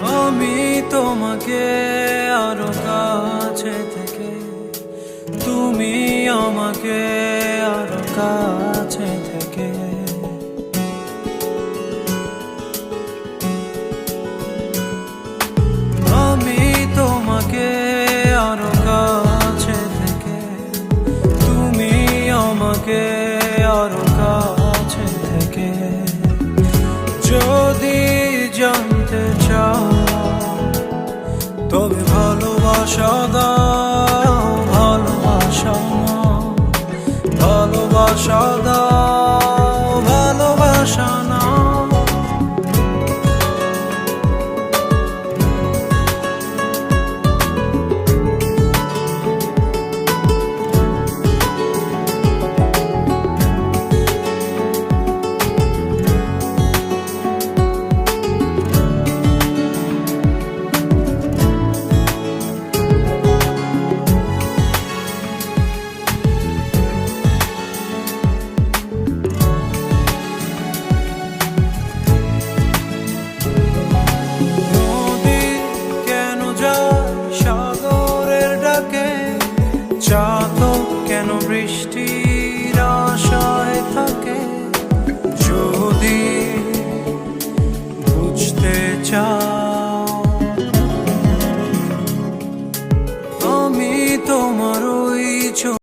আমি তোমাকে আরও কাছে থেকে, তুমি আমাকে আরও কাছে থেকে। আমি তোমাকে আরও কাছে থেকে, তুমি আমাকে আরও কাছে থেকে। যদি জানতে চাও তবে ভালোবাসা দাও ভালোবাসা মা ভালোবাসা দাও। চাতক কেন বৃষ্টির আশায় থাকে? যদি বুঝতে চাও আমি তোমার ওই